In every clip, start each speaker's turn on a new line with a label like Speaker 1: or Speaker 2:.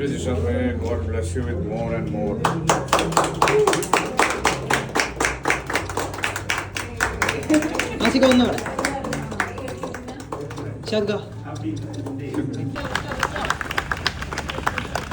Speaker 1: you, Jisha. May God bless you with more and more.
Speaker 2: ആസിക ഒന്ന് അവിടെ ഷാദ്ക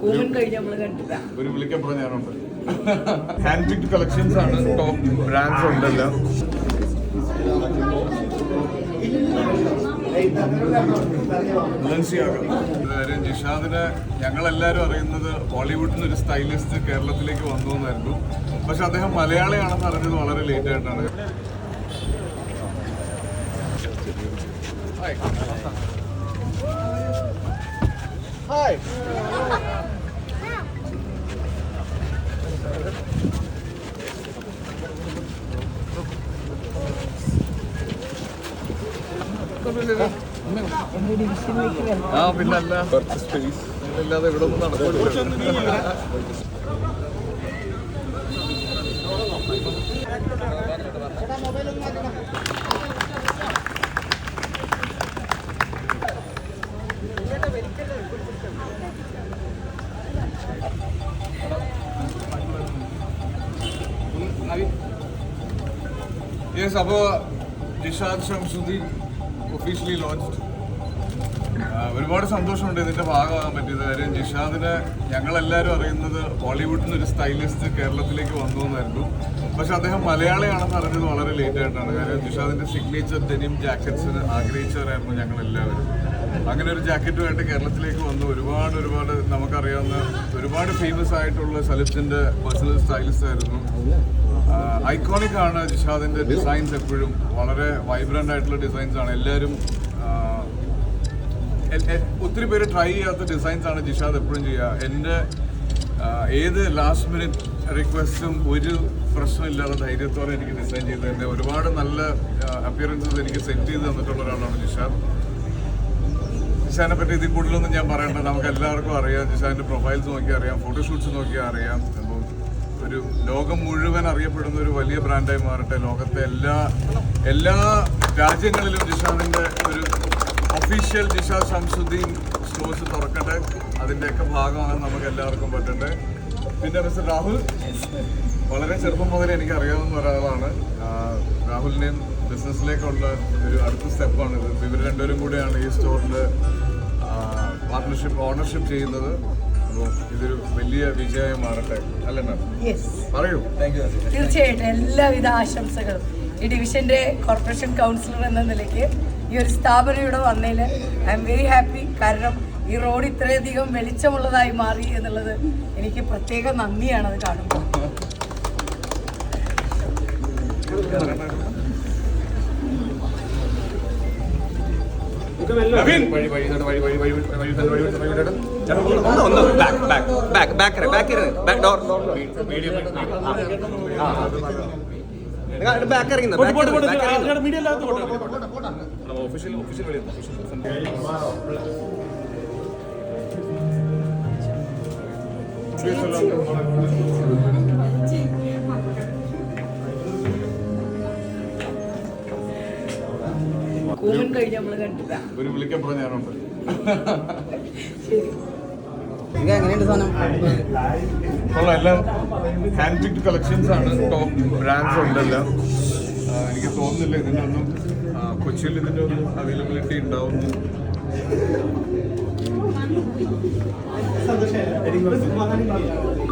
Speaker 3: കൂമൻ കഴിഞ്ഞ് നമ്മൾ കണ്ടില്ല
Speaker 1: ഒരു വിളിക്കപ്പുറം ഞാനുണ്ട് ഹാൻഡ് പിക്ഡ് കളക്ഷൻസ് ആണ് ടോപ്പ് ബ്രാൻഡ്സ് ഉണ്ടല്ലോ. കാര്യം ജിഷാദിനെ ഞങ്ങളെല്ലാവരും അറിയുന്നത് ബോളിവുഡിൽ നിന്ന് ഒരു സ്റ്റൈലിസ്റ്റ് കേരളത്തിലേക്ക് വന്നു എന്നായിരുന്നു. പക്ഷെ അദ്ദേഹം മലയാളിയാണെന്ന് അറിഞ്ഞത് വളരെ ലേറ്റ് ആയിട്ടാണ്. ആ പിന്നല്ല കുറച്ച് സ്പേസ് ഇല്ലാതെ ഇവിടെ ഒന്നും നടക്കില്ല യെസ് അപ്പോൾ ജിഷാദ് ഷംസുദ്ദീൻ ഒഫീഷ്യലി ലോഞ്ച്ഡ് ഒരുപാട് സന്തോഷമുണ്ട് ഇതിന്റെ ഭാഗമാകാൻ പറ്റിയത് കാര്യം. ജിഷാദിനെ ഞങ്ങളെല്ലാവരും അറിയുന്നത് ബോളിവുഡിൽ നിന്ന് ഒരു സ്റ്റൈലിസ്റ്റ് കേരളത്തിലേക്ക് വന്നു എന്നായിരുന്നു. പക്ഷെ അദ്ദേഹം മലയാളിയാണെന്ന് അറിഞ്ഞത് വളരെ ലേറ്റ് ആയിട്ടാണ്. കാര്യം ജിഷാദിന്റെ സിഗ്നേച്ചർ ഡെനിം ജാക്കറ്റ്സിന് ആഗ്രഹിച്ചവരായിരുന്നു ഞങ്ങളെല്ലാവരും. അങ്ങനെ ഒരു ജാക്കറ്റുമായിട്ട് കേരളത്തിലേക്ക് വന്നു. ഒരുപാട് ഒരുപാട് നമുക്കറിയാവുന്ന ഒരുപാട് ഫേമസ് ആയിട്ടുള്ള സലിത്തിന്റെ പേഴ്സണൽ സ്റ്റൈലിസ്റ്റ് ആയിരുന്നു. ഐക്കോണിക് ആണ് ജിഷാദിന്റെ ഡിസൈൻസ് എപ്പോഴും. വളരെ വൈബ്രന്റ് ആയിട്ടുള്ള ഡിസൈൻസ് ആണ്. എല്ലാവരും ഒത്തിരി പേര് ട്രൈ ചെയ്യാത്ത ഡിസൈൻസ് ആണ് ജിഷാദ് എപ്പോഴും ചെയ്യുക. എന്റെ ഏത് ലാസ്റ്റ് മിനിറ്റ് റിക്വസ്റ്റും ഒരു പ്രശ്നമില്ലാതെ ധൈര്യത്തോടെ എനിക്ക് ഡിസൈൻ ചെയ്ത് തന്നെ ഒരുപാട് നല്ല അപ്പിയറൻസസ് എനിക്ക് സെറ്റ് ചെയ്ത് തന്നിട്ടുള്ള ഒരാളാണ് ജിഷാദ്. ജിഷാനെ പറ്റി ഇതിൽ കൂടുതലൊന്നും ഞാൻ പറയണ്ട. നമുക്ക് എല്ലാവർക്കും അറിയാം. ജിഷാന്റെ പ്രൊഫൈൽസ് നോക്കിയാൽ അറിയാം. ഫോട്ടോഷൂട്ട്സ് നോക്കിയാൽ അറിയാം. അപ്പോൾ ഒരു ലോകം മുഴുവൻ അറിയപ്പെടുന്ന ഒരു വലിയ ബ്രാൻഡായി മാറട്ടെ. ലോകത്തെ എല്ലാ എല്ലാ രാജ്യങ്ങളിലും ജിഷാദിന്റെ ഒരു ഒഫീഷ്യൽ ജിഷാ ഷംസുദ്ദീൻ സ്റ്റോഴ്സ് തുറക്കട്ടെ. അതിന്റെയൊക്കെ ഭാഗമാണ് നമുക്ക് എല്ലാവർക്കും പറ്റട്ടെ. പിന്നെ മിസ്റ്റർ രാഹുൽ. വളരെ ചെറുപ്പം മുതലേ എനിക്ക് അറിയാവുന്ന ഒരാളാണ് രാഹുലിനെയും ബിസിനസ്സിലേക്കുള്ള ഒരു അടുത്ത സ്റ്റെപ്പാണ് ഇത് ഇവർ രണ്ടുപേരും കൂടെയാണ് ഈ സ്റ്റോറിന്റെ പാർട്ട്ണർഷിപ്പ് ഓണർഷിപ്പ് ചെയ്യുന്നത്. അപ്പോൾ ഇതൊരു വലിയ വിജയമായി മാറട്ടെ. അല്ലേ മാം? പറയൂ.
Speaker 3: തീർച്ചയായിട്ടും എല്ലാവിധ ആശംസകളും. ഈ ഡിവിഷന്റെ കോർപ്പറേഷൻ കൗൺസിലർ എന്ന നിലയ്ക്ക് ഈ ഒരു സ്ഥാപനം ഇവിടെ വന്നതിൽ ഐ എം വെരി ഹാപ്പി. കാരണം ഈ റോഡ് ഇത്രയധികം വെളിച്ചമുള്ളതായി മാറി എന്നുള്ളത് എനിക്ക് പ്രത്യേക നന്ദിയാണ് അത് കാണുമ്പോൾ.
Speaker 4: ബാക്ക് ഇറങ്ങുന്ന ബാക്ക് ഇറങ്ങുന്ന, ബാക്ക് ഇറങ്ങുന്ന.
Speaker 3: കഴിഞ്ഞ് നമ്മൾ കണ്ടില്ല.
Speaker 1: ഒരു വിളിക്കപ്പുറം ഞാനുണ്ട്.
Speaker 3: ശരി.
Speaker 2: എങ്ങനെയുണ്ട് സാധനം?
Speaker 1: കൊള്ളാം എല്ലാം ഹാൻഡ് പിക്ഡ് കളക്ഷൻസ് ആണ്. ടോപ്പ് ബ്രാൻഡ്സ് ഉണ്ടല്ലോ. എനിക്ക് തോന്നുന്നില്ല ഇതിനൊന്നും കൊച്ചിയിൽ ഇതിന്റെ ഒന്നും അവൈലബിലിറ്റി ഉണ്ടാവും Balenciaga.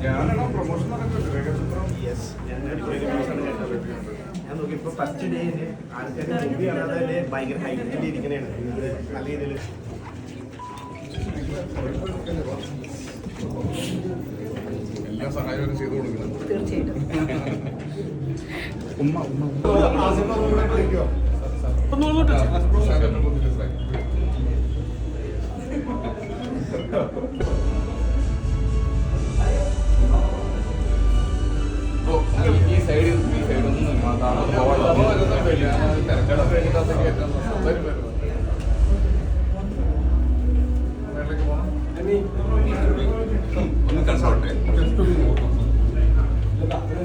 Speaker 1: ഞാനാണോ പ്രൊമോഷൻ നടക്കുന്നത് രേഖാചിത്രം
Speaker 5: ഞാൻ നോക്കിയപ്പോ ഫസ്റ്റ് ഡേയിൽ ആൾക്കാർ മൂവി കാണാതെ ഭയങ്കര ഹൈറ്റിൽ ഇരിക്കണേണ് നല്ല രീതിയിൽ
Speaker 1: എല്ലാ സഹായവും ചെയ്തു കൊടുക്കണം
Speaker 3: തീർച്ചയായിട്ടും
Speaker 4: ഈ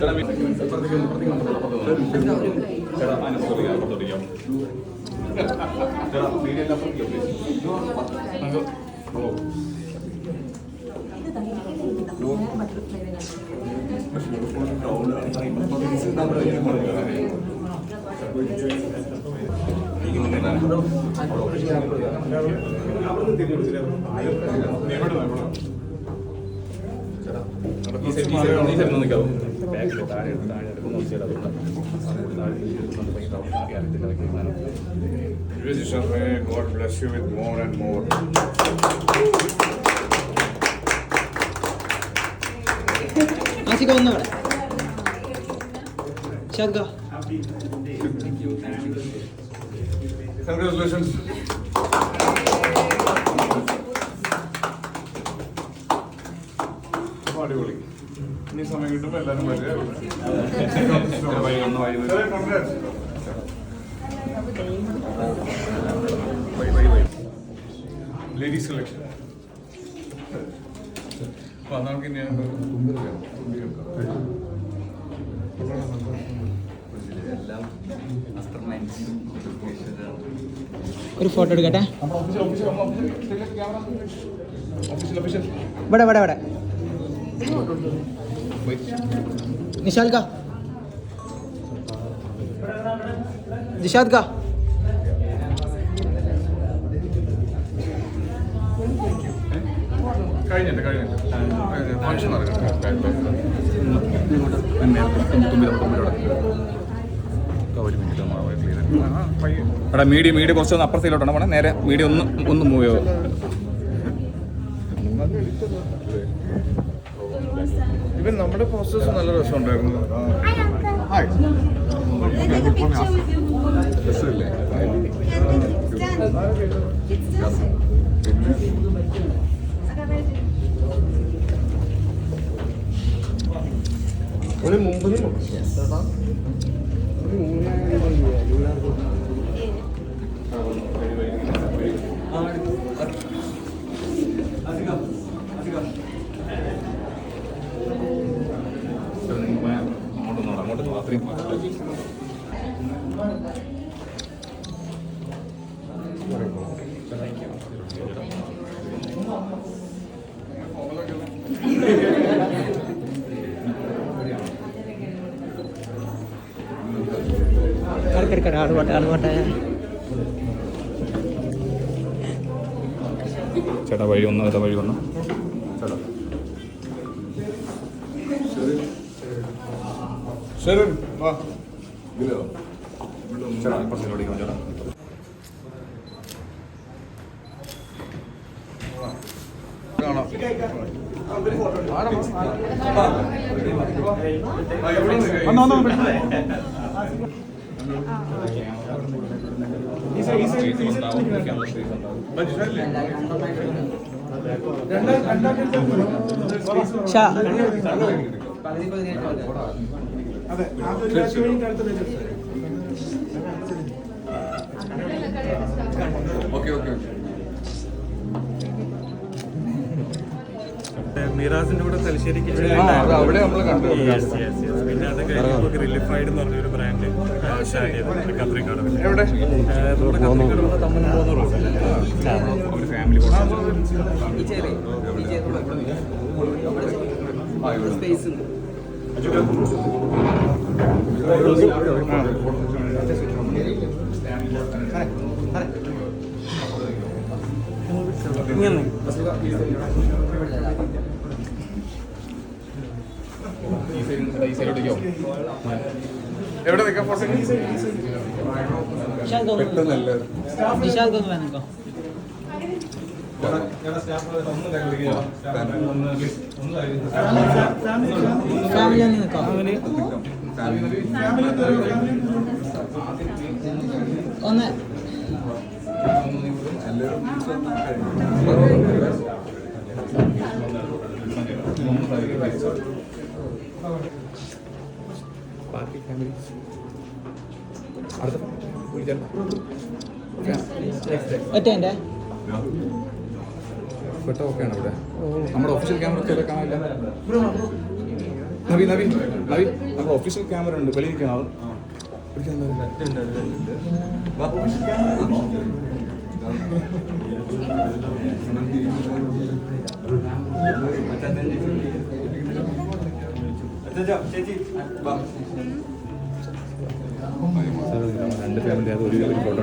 Speaker 4: ഈ side
Speaker 1: of may God bless you with more and more.
Speaker 2: Asika
Speaker 1: Congratulations. ഇനി സമയം കിട്ടുമ്പോൾ എല്ലാവരും വരിക. ലേഡീസ് കളക്ഷൻ അപ്പൊ നമുക്ക് ഇനി
Speaker 2: ഒരു ഫോട്ടോ എടുക്കട്ടെ? ഇവിടെ ഇവിടെ ഇവിടെ. നിഷാൽ का
Speaker 1: निशाद का ഫംഗ്ഷൻ
Speaker 4: ഒരു മിനിറ്റ് മീഡിയ മീഡിയ കുറച്ചൊന്ന് അപ്പുറത്തേലോട്ടാണ് പോണേ നേരെ മീഡിയ ഒന്ന് ഒന്ന് മൂവ് ചെയ്യോ
Speaker 1: ഇവൻ നമ്മുടെ പോസ്റ്റേഴ്സ് നല്ല രസമുണ്ടായിരുന്നു. രസമില്ലേ?
Speaker 5: ഒരു മുമ്പ്
Speaker 4: അങ്ങോട്ട് നോടാം അങ്ങോട്ട് നോടാം അത്രയും
Speaker 2: കറക്കറ ആളുപാട്ടെ ആളുപാട്ടെ
Speaker 4: ചേട്ടാ വഴി ഒന്ന് ചേട്ടാ വഴി ഒന്ന് ചേട്ടാ
Speaker 1: ശരി. വാ
Speaker 4: ചേട്ടാ കുറച്ചിലോട്ട് ചേട്ടാ
Speaker 1: കാണാം ആ, ഓക്കെ ഓക്കെ ഓക്കെ.
Speaker 6: മിറാസിന്റെ കൂടെ തലശ്ശേരിക്ക്
Speaker 1: ആ അവിടെ നമ്മൾ കണ്ടു.
Speaker 6: പിന്നെ അത് കഴിഞ്ഞപ്പോൾ റിലിഫൈഡ് എന്ന് പറഞ്ഞൊരു ബ്രാൻഡ് കത്രിക്കാട്
Speaker 1: എവിടെ?
Speaker 6: കത്രിക്കാട്. തമ്മിൽ മൂന്ന് റൂം
Speaker 4: ഒരു ഫാമിലി
Speaker 2: സ്പേസ്
Speaker 1: എവിടെ നിൽക്കാം
Speaker 2: നിഷാദ് ഒന്ന്
Speaker 1: പെട്ടെന്നല്ലേ
Speaker 2: നിഷാദ് ഒന്ന് വേണം
Speaker 7: ഫാമിലി ഒന്ന് നിൽക്കാം ഒന്ന്.
Speaker 4: ഫാമിലി പെട്ട ഓക്കെയാണ് ഇവിടെ നമ്മുടെ ഒഫീഷ്യൽ ക്യാമറ ഒക്കെ നവി നവി നവീൻ നമ്മുടെ ഒഫീഷ്യൽ ക്യാമറ ഉണ്ട് വെളിയിരിക്കണം അത് ഫാമിലി അത് ഒരു ഫോട്ടോ